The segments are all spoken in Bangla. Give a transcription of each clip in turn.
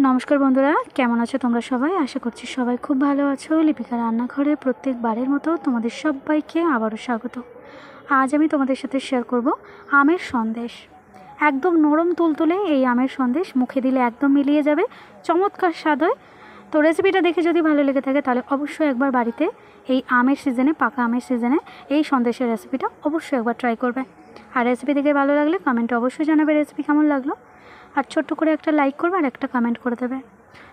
নমস্কার বন্ধুরা, কেমন আছো তোমরা সবাই? আশা করছি সবাই খুব ভালো আছো। লিপিকা রান্নাঘরে প্রত্যেকবারের মতো তোমাদের সবাইকে আবারও স্বাগত। আজ আমি তোমাদের সাথে শেয়ার করব আমের সন্দেশ। একদম নরম তুলতুলে এই আমের সন্দেশ মুখে দিলে একদম মিলিয়ে যাবে, চমৎকার স্বাদ হয়। তো রেসিপিটা দেখে যদি ভালো লেগে থাকে, তাহলে অবশ্যই একবার বাড়িতে এই আমের সিজনে পাকা আমের সিজনে এই সন্দেশের রেসিপিটা অবশ্যই একবার ট্রাই করবে। আর রেসিপি দেখে ভালো লাগলে কমেন্টে অবশ্যই জানাবে রেসিপি কেমন লাগল। আর ছোট্ট করে একটা লাইক করবে আর একটা কমেন্ট করে দেবে।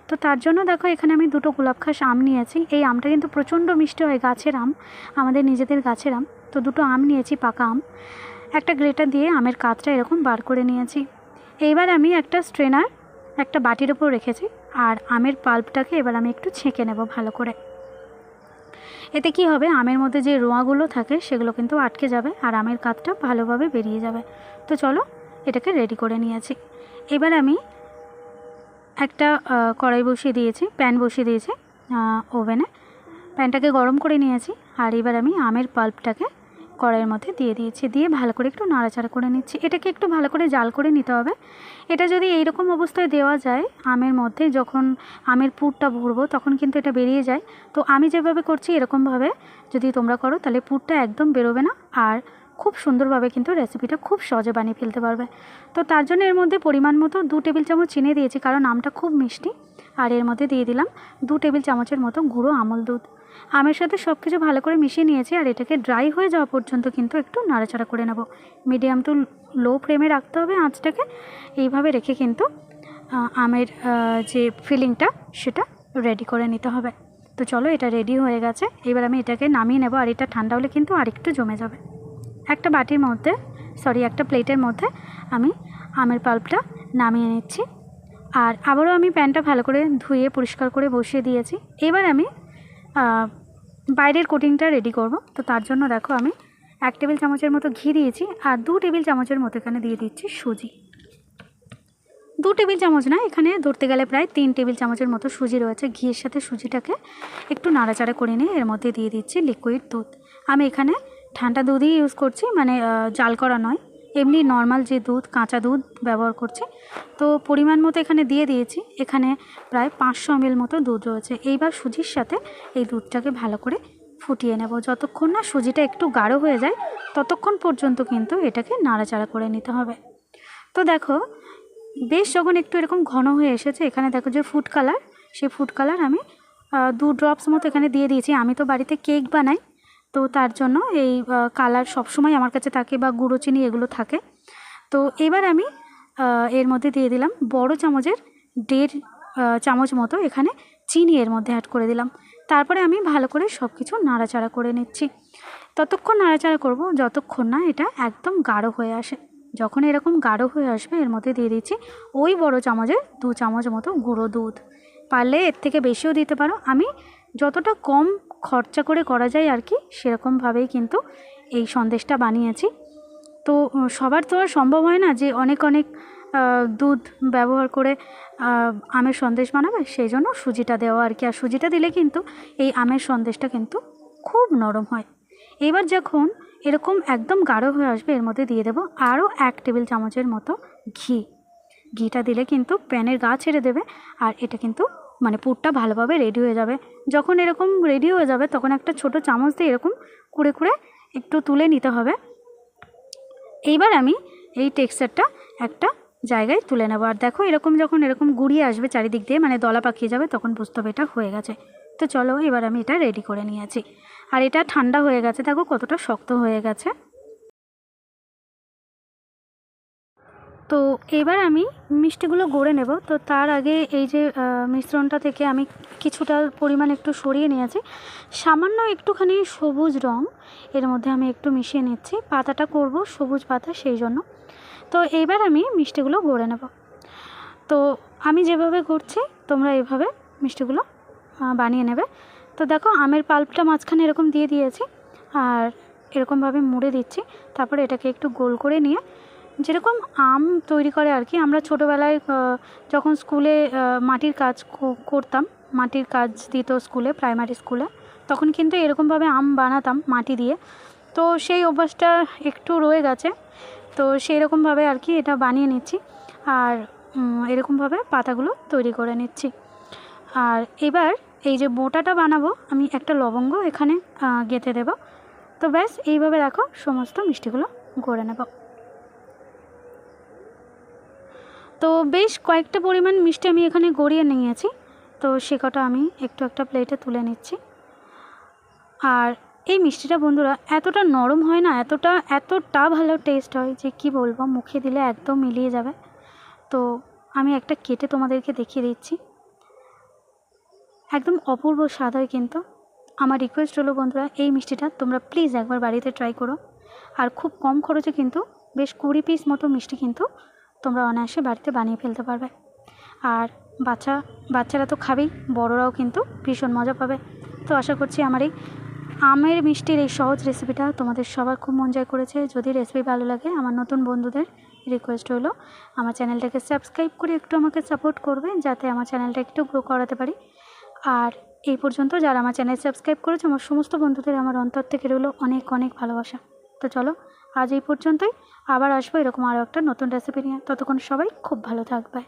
তো তার জন্য দেখো, এখানে আমি দুটো গোলাপ খাস আম নিয়েছি। এই আমটা কিন্তু প্রচণ্ড মিষ্টি হয় গাছের আম, আমাদের নিজেদের গাছের আম। তো দুটো আম নিয়েছি, পাকা আম। একটা গ্রেটার দিয়ে আমের কাতটা এরকম বার করে নিয়েছি। এইবার আমি একটা স্ট্রেনার একটা বাটির ওপর রেখেছি আর আমের পাল্পটাকে এবার আমি একটু ছেঁকে নেব ভালো করে। এতে কি হবে, আমের মধ্যে যে রোঁয়াগুলো থাকে সেগুলো কিন্তু আটকে যাবে আর আমের কাতটা ভালোভাবে বেরিয়ে যাবে। তো চলো এটাকে রেডি করে নিয়েছি। এবার আমি একটা কড়াই বসিয়ে দিয়েছি প্যান বসিয়ে দিয়েছি ওভেনে প্যানটাকে গরম করে নিয়েছি, আর এবার আমি আমের পাল্পটাকে কড়াইয়ের মধ্যে দিয়ে দিয়েছি। দিয়ে ভালো করে একটু নাড়াচাড়া করে নিচ্ছি। এটাকে একটু ভালো করে জাল করে নিতে হবে। এটা যদি এইরকম অবস্থায় দেওয়া যায়, আমের মধ্যে যখন আমের পুরটা ভরবো, তখন কিন্তু এটা বেরিয়ে যায়। তো আমি যেভাবে করছি এরকমভাবে যদি তোমরা করো, তাহলে পুরটা একদম বেরোবে না। আর খুব সুন্দরভাবে কিন্তু রেসিপিটা খুব সহজে বানিয়ে ফেলতে পারবে। তো তার জন্য এর মধ্যে পরিমাণ মতো দু টেবিল চামচ চিনি দিয়েছি, কারণ আমটা খুব মিষ্টি। আর এর মধ্যে দিয়ে দিলাম দু টেবিল চামচের মতো গুঁড়ো আমল দুধ। আমের সাথে সব কিছু ভালো করে মিশিয়ে নিয়েছি, আর এটাকে ড্রাই হয়ে যাওয়া পর্যন্ত কিন্তু একটু নাড়াচাড়া করে নেব। মিডিয়াম টু লো ফ্লেমে রাখতে হবে আঁচটাকে। এইভাবে রেখে কিন্তু আমের যে ফিলিংটা সেটা রেডি করে নিতে হবে। তো চলো এটা রেডি হয়ে গেছে। এবার আমি এটাকে নামিয়ে নেব, আর এটা ঠান্ডা হলে কিন্তু আরেকটু জমে যাবে। একটা বাটির মধ্যে সরি একটা প্লেটের মধ্যে আমি আমের পাল্পটা নামিয়ে নিচ্ছি। আর আবারও আমি প্যানটা ভালো করে ধুয়ে, পরিষ্কার করে বসিয়ে দিয়েছি। এবার আমি বাইরের কোটিংটা রেডি করব। তো তার জন্য দেখো আমি এক টেবিল চামচের মতো ঘি দিয়েছি আর দু টেবিল চামচের মতো এখানে দিয়ে দিচ্ছি সুজি। দু টেবিল চামচ না, এখানে ধরতে গেলে প্রায় তিন টেবিল চামচের মতো সুজি রয়েছে। ঘিয়ের সাথে সুজিটাকে একটু নাড়াচাড়া করে নিয়ে এর মধ্যে দিয়ে দিচ্ছি লিকুইড দুধ। আমি এখানে ঠান্ডা দুধই ইউজ করছি মানে জাল করা নয়। এমনি নর্মাল যে দুধ, কাঁচা দুধ ব্যবহার করছি। তো পরিমাণ মতো এখানে দিয়ে দিয়েছি। এখানে প্রায় পাঁচশো এমএল মতো দুধ রয়েছে। এইবার সুজির সাথে এই দুধটাকে ভালো করে ফুটিয়ে নেব। যতক্ষণ না সুজিটা একটু গাঢ় হয়ে যায়, ততক্ষণ পর্যন্ত কিন্তু এটাকে নাড়াচাড়া করে নিতে হবে। তো দেখো, বেশ যখন একটু এরকম ঘন হয়ে এসেছে, এখানে দেখো যে ফুড কালার সেই ফুড কালার আমি দু ড্রপস মতো এখানে দিয়ে দিয়েছি। আমি তো বাড়িতে কেক বানাই তো তার জন্য এই কালার সবসময় আমার কাছে থাকে বা গুঁড়ো চিনি এগুলো থাকে। তো এবার আমি এর মধ্যে দিয়ে দিলাম বড় চামচের দেড় চামচ মতো এখানে চিনি এর মধ্যে অ্যাড করে দিলাম। তারপরে আমি ভালো করে সব কিছু নাড়াচাড়া করে নিচ্ছি। ততক্ষণ নাড়াচাড়া করব যতক্ষণ না এটা একদম গাঢ় হয়ে আসে। যখন এরকম গাঢ় হয়ে আসবে এর মধ্যে দিয়ে দিচ্ছি ওই বড় চামচের দু চামচ মতো গুঁড়ো দুধ। পারলে এর থেকে বেশিও দিতে পারো। আমি যতটা কম খরচা করে করা যায় আর কি, সেরকমভাবেই কিন্তু এই সন্দেশটা বানিয়েছি। তো সবার তো আর সম্ভব হয় না যে অনেক অনেক দুধ ব্যবহার করে আমের সন্দেশ বানাবে সেই জন্য সুজিটা দেওয়া আর কি। আর সুজিটা দিলে কিন্তু এই আমের সন্দেশটা কিন্তু খুব নরম হয়। এবার যখন এরকম একদম গাঢ় হয়ে আসবে, এর মধ্যে দিয়ে দেবো আরও এক টেবিল চামচের মতো ঘি। ঘিটা দিলে কিন্তু প্যানের গা ছেড়ে দেবে, আর এটা কিন্তু মানে পুরটা ভালোভাবে রেডি হয়ে যাবে। যখন এরকম রেডি হয়ে যাবে, তখন একটা ছোট চামচ দিয়ে এরকম কুড়ে কুড়ে একটু তুলে নিতে হবে। এইবার আমি এই টেক্সচারটা একটা জায়গায় তুলে নেব। আর দেখো, এরকম যখন এরকম গুড়িয়ে আসবে চারিদিক দিয়ে মানে দলা পাকিয়ে যাবে, তখন বুঝতে হবে এটা হয়ে গেছে। তো চলো, এবার আমি এটা রেডি করে নিয়েছি। আর এটা ঠান্ডা হয়ে গেছে, দেখো কতটা শক্ত হয়ে গেছে। তো এবার আমি মিষ্টিগুলো গড়ে নেব। তো তার আগে এই যে মিশ্রণটা থেকে আমি কিছুটা পরিমাণ একটু সরিয়ে নিয়েছি। সামান্য একটুখানি সবুজ রং এর মধ্যে আমি একটু মিশিয়ে নিচ্ছি। পাতাটা করব সবুজ পাতা সেই জন্য। তো এইবার আমি মিষ্টিগুলো গড়ে নেব। তো আমি যেভাবে করছি, তোমরা এভাবে মিষ্টিগুলো বানিয়ে নেবে। তো দেখো, আমের পাল্পটা মাঝখানে এরকম দিয়ে দিয়েছি। আর এরকমভাবে মুড়ে দিচ্ছি। তারপরে এটাকে একটু গোল করে নিয়ে যেরকম আম তৈরি করে আর কি, আমরা ছোটোবেলায় যখন স্কুলে মাটির কাজ করতাম, মাটির কাজ দিত স্কুলে, প্রাইমারি স্কুলে, তখন কিন্তু এরকমভাবে আম বানাতাম মাটি দিয়ে। তো সেই অভ্যাসটা একটু রয়ে গেছে, তো সেই রকমভাবে আর কি এটা বানিয়ে নিচ্ছি আর এরকমভাবে পাতাগুলো তৈরি করে নিচ্ছি। আর এবার এই যে বোটাটা বানাবো, আমি একটা লবঙ্গ এখানে গেঁথে দেব। তো ব্যাস, এইভাবে দেখো, সমস্ত মিষ্টিগুলো গড়ে নেব। তো বেশ কয়েকটা পরিমাণ মিষ্টি আমি এখানে গড়িয়ে নিয়েছি। তো সে কটা আমি একটু একটা প্লেটে তুলে নিচ্ছি। আর এই মিষ্টিটা বন্ধুরা এতটা নরম হয় না, এতটা এতটা ভালো টেস্ট হয় যে কি বলব, মুখে দিলে একদম মিলিয়ে যাবে। তো আমি একটা কেটে তোমাদেরকে দেখিয়ে দিচ্ছি। একদম অপূর্ব স্বাদ হয় কিন্তু। আমার রিকোয়েস্ট হলো বন্ধুরা, এই মিষ্টিটা তোমরা প্লিজ একবার বাড়িতে ট্রাই করো। আর খুব কম খরচে কিন্তু, বেশ কুড়ি পিস মতো মিষ্টি কিন্তু তোমরা অনায়াসে বাড়িতে বানিয়ে ফেলতে পারবে। আর বাচ্চা, বাচ্চারা তো খাবেই, বড়রাও কিন্তু ভীষণ মজা পাবে। তো আশা করছি আমার এই আমের মিষ্টির এই সহজ রেসিপিটা তোমাদের সবার খুব মন জয় করেছে। যদি রেসিপি ভালো লাগে, আমার নতুন বন্ধুদের রিকোয়েস্ট হলো, আমার চ্যানেলটাকে সাবস্ক্রাইব করে একটু আমাকে সাপোর্ট করবে, যাতে আমার চ্যানেলটা একটু গ্রো করাতে পারি। আর এই পর্যন্ত যারা আমার চ্যানেল সাবস্ক্রাইব করেছে, আমার সমস্ত বন্ধুদের আমার অন্তর থেকে রইল অনেক অনেক ভালোবাসা। তো চলো আজ এই পর্যন্তই। আবার আসব এরকম আরও একটা নতুন রেসিপি নিয়ে। ততক্ষণ সবাই খুব ভালো থাকবে।